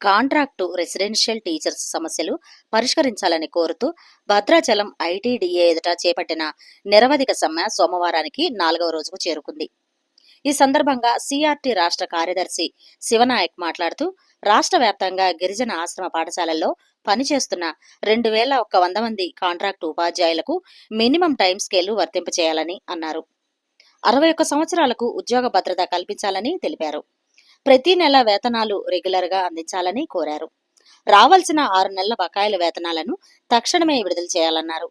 Contract residential teachers సమస్యలు పరిష్కరించాలని కోరుతూ భద్రాచలం ఐటీడీఏ ఎదుట చేపట్టిన నిరవధిక సమ్మె సోమవారానికి నాలుగవ రోజుకు చేరుకుంది. ఈ సందర్భంగా సిఆర్టీ రాష్ట్ర కార్యదర్శి శివనాయక్ మాట్లాడుతూ రాష్ట్ర వ్యాప్తంగా గిరిజన ఆశ్రమ పాఠశాలల్లో పనిచేస్తున్న రెండు వేల ఒక్క వంద మంది కాంట్రాక్టు ఉపాధ్యాయులకు మినిమం టైం స్కేలు వర్తింపచేయాలని అన్నారు. అరవై ఒక్క సంవత్సరాలకు ఉద్యోగ భద్రత కల్పించాలని తెలిపారు. ప్రతి నెల వేతనాలు రెగ్యులర్గా అందించాలని కోరారు. రావాల్సిన ఆరు నెలల బకాయిల వేతనాలను తక్షణమే విడుదల చేయాలన్నారు.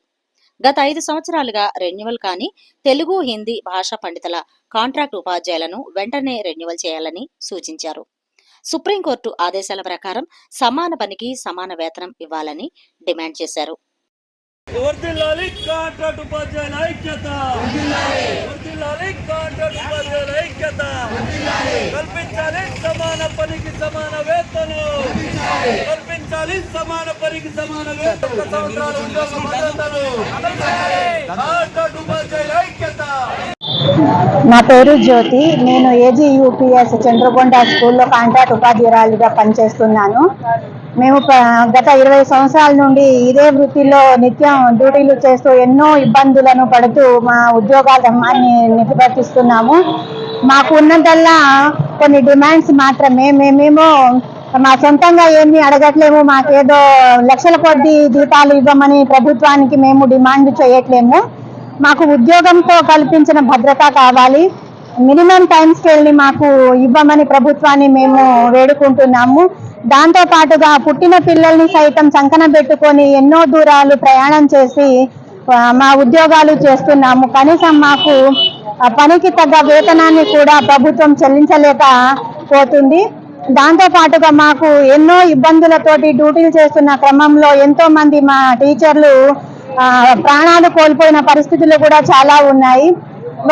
గత ఐదు సంవత్సరాలుగా రెన్యువల్ కాని తెలుగు హిందీ భాషా పండితుల కాంట్రాక్ట్ ఉపాధ్యాయులను వెంటనే రెన్యువల్ చేయాలని సూచించారు. సుప్రీంకోర్టు ఆదేశాల ప్రకారం సమాన పనికి సమాన వేతనం ఇవ్వాలని డిమాండ్ చేశారు. వర్ధిల్లాలి కాంట్రాక్ట్ ఉపాధ్యాయుల ఐక్యత. వర్ధిల్లాలి కాంట్రాక్ట్ ఉపాధ్యాయుల ఐక్యత. కల్పించాలి సమాన పనికి సమాన వేతనం. కల్పించాలి. సమాన పనికి సమాన వేతన. ఒక్క సంవత్సరాల ఉద్యోగ భద్రతను కాంట్రాక్ట్ ఉపాధ్యాయుల ఐక్యత. నా పేరు జ్యోతి. నేను ఏజీ యూపీఎస్ చంద్రకొండ స్కూల్లో కాంట్రాక్ట్ ఉపాధ్యాయురాలిగా పనిచేస్తున్నాను. మేము గత ఇరవై సంవత్సరాల నుండి ఇదే వృత్తిలో నిత్యం డ్యూటీలు చేస్తూ ఎన్నో ఇబ్బందులను పడుతూ మా ఉద్యోగాల ధర్మాన్ని నిలబెట్టిస్తున్నాము మాకు ఉన్నదల్లా కొన్ని డిమాండ్స్ మాత్రమే. మేమేమో మా సొంతంగా ఏమీ అడగట్లేము మాకేదో లక్షల కొద్ది జీతాలు ఇవ్వమని ప్రభుత్వానికి మేము డిమాండ్ చేయట్లేము. మాకు ఉద్యోగంతో కల్పించిన భద్రత కావాలి. మినిమం టైం స్కేల్ని మాకు ఇవ్వమని ప్రభుత్వాన్ని మేము వేడుకుంటున్నాము. దాంతో పాటుగా పుట్టిన పిల్లల్ని సైతం సంకన పెట్టుకొని ఎన్నో దూరాలు ప్రయాణం చేసి మా ఉద్యోగాలు చేస్తున్నాము. కనీసం మాకు పనికి తగ్గ వేతనాన్ని కూడా ప్రభుత్వం చెల్లించలేకపోతుంది. దాంతో పాటుగా మాకు ఎన్నో ఇబ్బందులతోటి డ్యూటీలు చేస్తున్న క్రమంలో ఎంతో మంది మా టీచర్లు ప్రాణాలు కోల్పోయిన పరిస్థితులు కూడా చాలా ఉన్నాయి.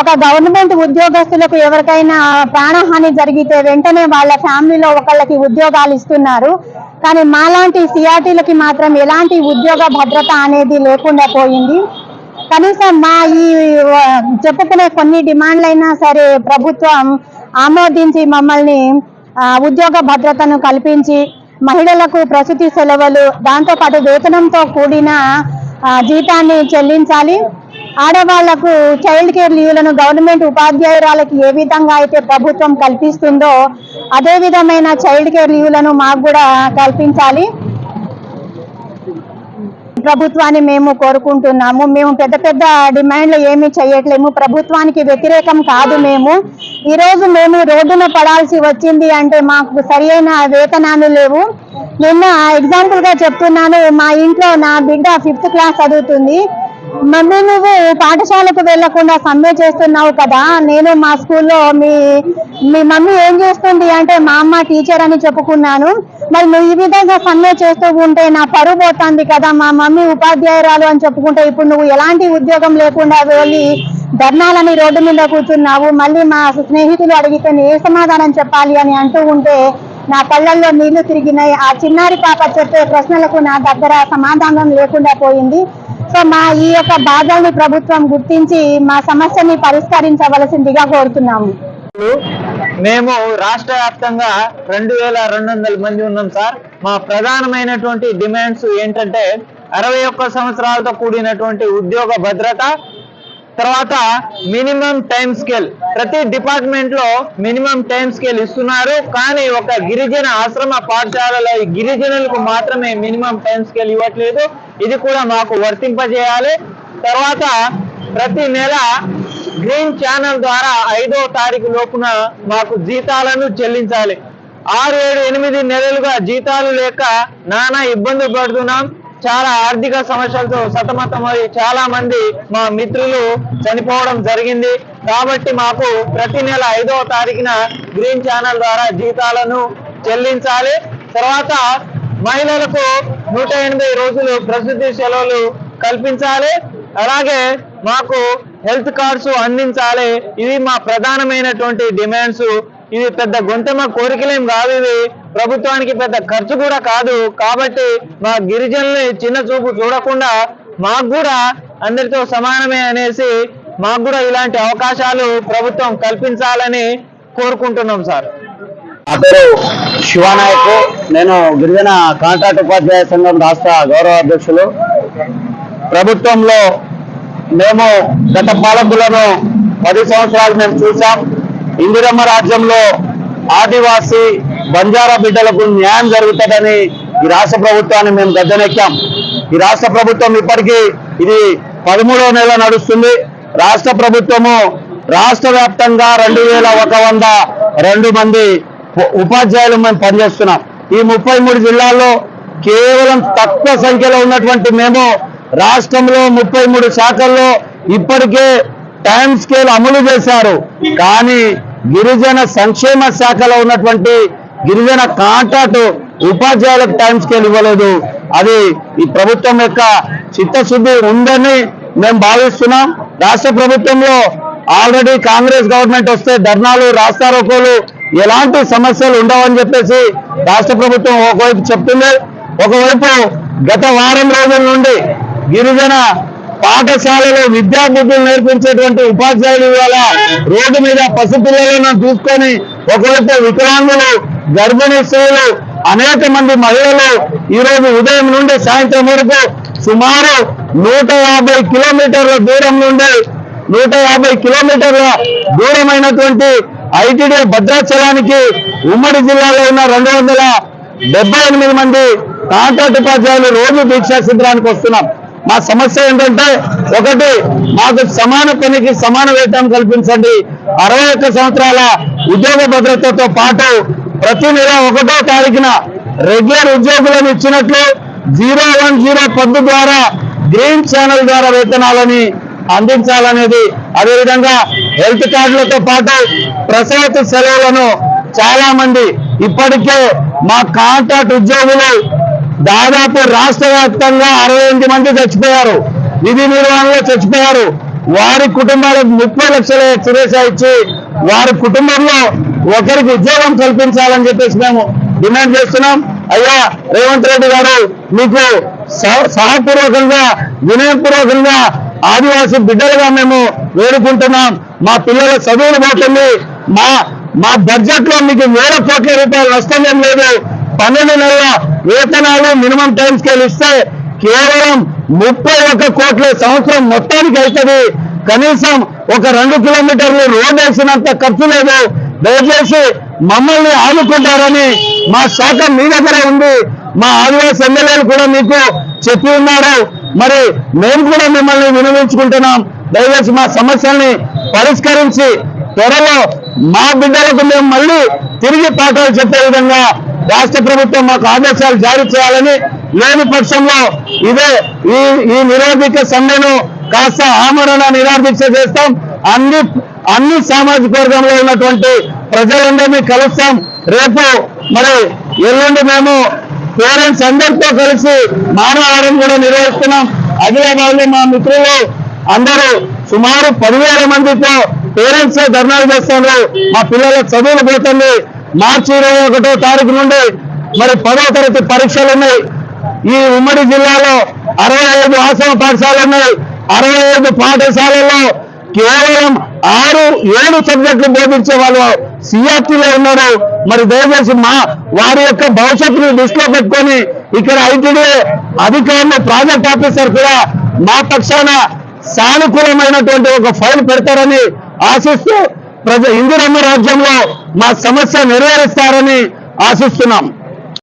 ఒక గవర్నమెంట్ ఉద్యోగస్తులకు ఎవరికైనా ప్రాణహాని జరిగితే వెంటనే వాళ్ళ ఫ్యామిలీలో ఒకళ్ళకి ఉద్యోగాలు ఇస్తున్నారు. కానీ మాలాంటి సిఆర్టీలకి మాత్రం ఎలాంటి ఉద్యోగ భద్రత అనేది లేకుండా పోయింది. కనీసం మా ఈ చెప్పుకునే కొన్ని డిమాండ్లైనా సరే ప్రభుత్వం ఆమోదించి మమ్మల్ని ఉద్యోగ భద్రతను కల్పించి మహిళలకు ప్రసూతి సెలవులు దాంతోపాటు వేతనంతో కూడిన జీతాన్ని చెల్లించాలి. ఆడవాళ్ళకు చైల్డ్ కేర్ లీవ్లను గవర్నమెంట్ ఉపాధ్యాయురాలకి ఏ విధంగా అయితే ప్రభుత్వం కల్పిస్తుందో అదే విధమైన చైల్డ్ కేర్ లీవ్లను మాకు కూడా కల్పించాలి. ప్రభుత్వాన్ని మేము కోరుకుంటున్నాము. మేము పెద్ద పెద్ద డిమాండ్లు ఏమీ చేయట్లేము. ప్రభుత్వానికి వ్యతిరేకం కాదు మేము. ఈ రోజు మేము రోడ్డున పడాల్సి వచ్చింది అంటే మాకు సరియైన వేతనాలు లేవు. నిన్న ఎగ్జాంపుల్గా చెప్తున్నాను. మా ఇంట్లో నా బిడ్డ ఫిఫ్త్ క్లాస్ చదువుతుంది. మమ్మీ నువ్వు పాఠశాలకు వెళ్ళకుండా సమ్మె చేస్తున్నావు కదా నేను మా స్కూల్లో మీ మీ మమ్మీ ఏం చేస్తుంది అంటే మా అమ్మ టీచర్ అని చెప్పుకున్నాను. మరి నువ్వు ఈ విధంగా సమ్మె చేస్తూ ఉంటే నా పరువు పోతుంది కదా మా మమ్మీ ఉపాధ్యాయురాలు అని చెప్పుకుంటే ఇప్పుడు నువ్వు ఎలాంటి ఉద్యోగం లేకుండా వెళ్ళి ధర్నాలని రోడ్డు మీద కూర్చున్నావు? మళ్ళీ మా స్నేహితులు అడిగితే నేను ఏ సమాధానం చెప్పాలి అని అంటూ ఉంటే నా కళ్ళల్లో నీళ్ళు తిరిగినాయి. ఆ చిన్నారి పాప చెప్పే ప్రశ్నలకు నా దగ్గర సమాధానం లేకుండా పోయింది. సో మా ఈ యొక్క బాధల్ని ప్రభుత్వం గుర్తించి మా సమస్యని పరిష్కరించవలసిందిగా కోరుతున్నాము. మేము రాష్ట్ర వ్యాప్తంగా రెండు వేల రెండు వందల మంది ఉన్నాం సార్. మా ప్రధానమైనటువంటి డిమాండ్స్ ఏంటంటే అరవై ఒక్క సంవత్సరాలతో కూడినటువంటి ఉద్యోగ భద్రత తర్వాత మినిమం టైం స్కేల్. ప్రతి డిపార్ట్మెంట్లో మినిమం టైం స్కేల్ ఇస్తున్నారు. కానీ ఒక గిరిజన ఆశ్రమ పాఠశాలలో గిరిజనులకు మాత్రమే మినిమం టైం స్కేల్ ఇవ్వట్లేదు. ఇది కూడా మాకు వర్తింపజేయాలి. తర్వాత ప్రతి నెల గ్రీన్ ఛానల్ ద్వారా ఐదో తారీఖు లోపున మాకు జీతాలను చెల్లించాలి. ఆరు ఏడు ఎనిమిది నెలలుగా జీతాలు లేక నానా ఇబ్బంది పడుతున్నాం. చాలా ఆర్థిక సమస్యలతో సతమతమై చాలా మంది మా మిత్రులు చనిపోవడం జరిగింది. కాబట్టి మాకు ప్రతి నెల ఐదవ తారీఖున గ్రీన్ ఛానల్ ద్వారా జీతాలను చెల్లించాలి. తర్వాత మహిళలకు నూట ఎనభై రోజులు ప్రసూతి సెలవులు కల్పించాలి. అలాగే మాకు హెల్త్ కార్డ్స్ అందించాలి. ఇవి మా ప్రధానమైనటువంటి డిమాండ్స్. ఇవి పెద్ద గొంతెమ్మ కోరికలేం కాదు ఇవి. ప్రభుత్వానికి పెద్ద ఖర్చు కూడా కాదు. కాబట్టి మా గిరిజనుల్ని చిన్న చూపు చూడకుండా మాకు కూడా అందరితో సమానమే అనేసి మాకు కూడా ఇలాంటి అవకాశాలు ప్రభుత్వం కల్పించాలని కోరుకుంటున్నాం సార్. నా పేరు శివానాయక్. నేను గిరిజన కాంట్రాక్ట్ ఉపాధ్యాయ సంఘం రాష్ట్ర గౌరవ అధ్యక్షులు. ప్రభుత్వంలో మేము గత పాలకులను పది సంవత్సరాలు మేము చూసాం ఇందిరమ్మ రాజ్యంలో ఆదివాసీ బంజారా బిడ్డలకు న్యాయం జరుగుతుందని ఈ రాష్ట్ర ప్రభుత్వాన్ని మేము గద్దెనెక్కాం. ఈ రాష్ట్ర ప్రభుత్వం ఇప్పటికీ ఇది పదమూడవ నెల నడుస్తుంది. రాష్ట్ర ప్రభుత్వము రాష్ట్ర వ్యాప్తంగా రెండు వేల ఒక వంద రెండు మంది ఉపాధ్యాయులు మేము పనిచేస్తున్నాం. ఈ ముప్పై మూడు జిల్లాల్లో కేవలం తక్కువ సంఖ్యలో ఉన్నటువంటి మేము రాష్ట్రంలో ముప్పై మూడు శాఖల్లో ఇప్పటికే టైం స్కేల్ అమలు చేశారు. కానీ గిరిజన సంక్షేమ శాఖలో ఉన్నటువంటి గిరిజన కాంట్రాక్ట్ ఉపాధ్యాయులకు టైం స్కేల్ ఇవ్వలేదు. అది ఈ ప్రభుత్వం యొక్క చిత్తశుద్ధి ఉందని మేము భావిస్తున్నాం. రాష్ట్ర ప్రభుత్వంలో ఆల్రెడీ కాంగ్రెస్ గవర్నమెంట్ వస్తే ధర్నాలు రాస్తారోకోలు ఎలాంటి సమస్యలు ఉండవని చెప్పేసి రాష్ట్ర ప్రభుత్వం ఒకవైపు చెప్తుంది. ఒకవైపు గత వారం రోజుల నుండి గిరిజన పాఠశాలలో విద్యాబుద్ధులు నేర్పించేటువంటి ఉపాధ్యాయులు ఇవాళ రోడ్డు మీద పసిపిల్లలను చూసుకొని ఒకవైపు వికలాంగులు గర్భిణీ స్త్రీలు అనేక మంది మహిళలు ఈరోజు ఉదయం నుండి సాయంత్రం వరకు సుమారు నూట యాభై కిలోమీటర్ల దూరం నుండి నూట యాభై కిలోమీటర్ల దూరమైనటువంటి ఐటీడీ భద్రాచలానికి ఉమ్మడి జిల్లాలో ఉన్న రెండు వందల డెబ్బై ఎనిమిది మంది కాంట్రాక్ట్ ఉపాధ్యాయులు రోజు దీక్షా శిబిరానికి వస్తున్నాం. మా సమస్య ఏంటంటే ఒకటి మాకు సమాన పనికి సమాన వేతనం కల్పించండి. అరవై ఒక్క సంవత్సరాల ఉద్యోగ భద్రతతో పాటు ప్రతి నెల ఒకటో తారీఖున రెగ్యులర్ ఉద్యోగులను ఇచ్చినట్లు జీరో వన్ జీరో పద్దు ద్వారా గ్రీన్ ఛానల్ ద్వారా వేతనాలని అందించాలనేది. అదేవిధంగా హెల్త్ కార్డులతో పాటు ప్రసవత సెలవులను చాలా మంది ఇప్పటికే మా కాంట్రాక్ట్ ఉద్యోగులు దాదాపు రాష్ట్ర వ్యాప్తంగా అరవై ఎనిమిది మంది చచ్చిపోయారు. విధి నిర్వహణలో చచ్చిపోయారు. వారి కుటుంబాలకు ముప్పై లక్షల సురేష ఇచ్చి వారి కుటుంబంలో ఒకరికి ఉద్యోగం కల్పించాలని చెప్పేసి మేము డిమాండ్ చేస్తున్నాం. అయ్యా రేవంత్ రెడ్డి గారు మీకు సహ- సహపూర్వకంగా వినయపూర్వకంగా ఆదివాసీ బిడ్డలుగా మేము వేడుకుంటున్నాం. మా పిల్లల చదువులు పోతుంది. మా మా బడ్జెట్లో మీకు వేల కోట్ల రూపాయలు నష్టం లేదు. పన్నెండు నెలల వేతనాలు మినిమం టైం స్కేల్ ఇస్తే కేవలం ముప్పై ఒక్క కోట్ల సంవత్సరం మొత్తానికి అవుతుంది. కనీసం ఒక రెండు కిలోమీటర్లు రోడ్ వేసినంత ఖర్చు లేదు. దయచేసి మమ్మల్ని ఆదుకుంటారని మా శాఖ మీ దగ్గర ఉంది. మా ఆదివాసి ఎమ్మెల్యేలు కూడా మీకు చెప్పి ఉన్నారు. మరి మేము కూడా మిమ్మల్ని వినియోగించుకుంటున్నాం. దయచేసి మా సమస్యల్ని పరిష్కరించి త్వరలో మా బిడ్డలకు మేము మళ్ళీ తిరిగి పాఠాలు చెప్పే విధంగా రాష్ట్ర ప్రభుత్వం మాకు ఆదేశాలు జారీ చేయాలని లేని పక్షంలో ఇదే ఈ ఈ నిరోధిక సమ్మెను కాస్త ఆమరణ నిరాదీక్ష చేస్తాం. అన్ని అన్ని సామాజిక వర్గంలో ఉన్నటువంటి ప్రజలందరినీ కలుస్తాం. రేపు మరి ఎల్లుండి మేము పేరెంట్స్ అందరితో కలిసి మానవారం కూడా నిర్వహిస్తున్నాం. ఆదిలాబాద్లో మా మిత్రులు అందరూ సుమారు పదివేల మందితో పేరెంట్స్ ధర్నాలు చేస్తున్నారు మా పిల్లల చదువులు పోతుంది. మార్చి ఇరవై ఒకటో తారీఖు నుండి మరి పదో తరగతి పరీక్షలు ఉన్నాయి. ఈ ఉమ్మడి జిల్లాలో అరవై ఐదు ఆశ్రమ పాఠశాలలు ఉన్నాయి. అరవై ఐదు పాఠశాలలో కేవలం ఆరు ఏడు సబ్జెక్టులు బోధించే వాళ్ళు సిఆర్టీలో ఉన్నారు. మరి దయచేసి మా వారి యొక్క భవిష్యత్తును దృష్టిలో పెట్టుకొని ఇక్కడ ఐటీడీ అధికారులు ప్రాజెక్ట్ ఆఫీసర్ కూడా మా పక్షాన సానుకూలమైనటువంటి ఒక ఫైల్ పెడతారని ఆశిస్తూ ప్రజ ఇందిరమ్మ రాజ్యంలో మా సమస్య నెరవేరుస్తారని ఆశిస్తున్నాం.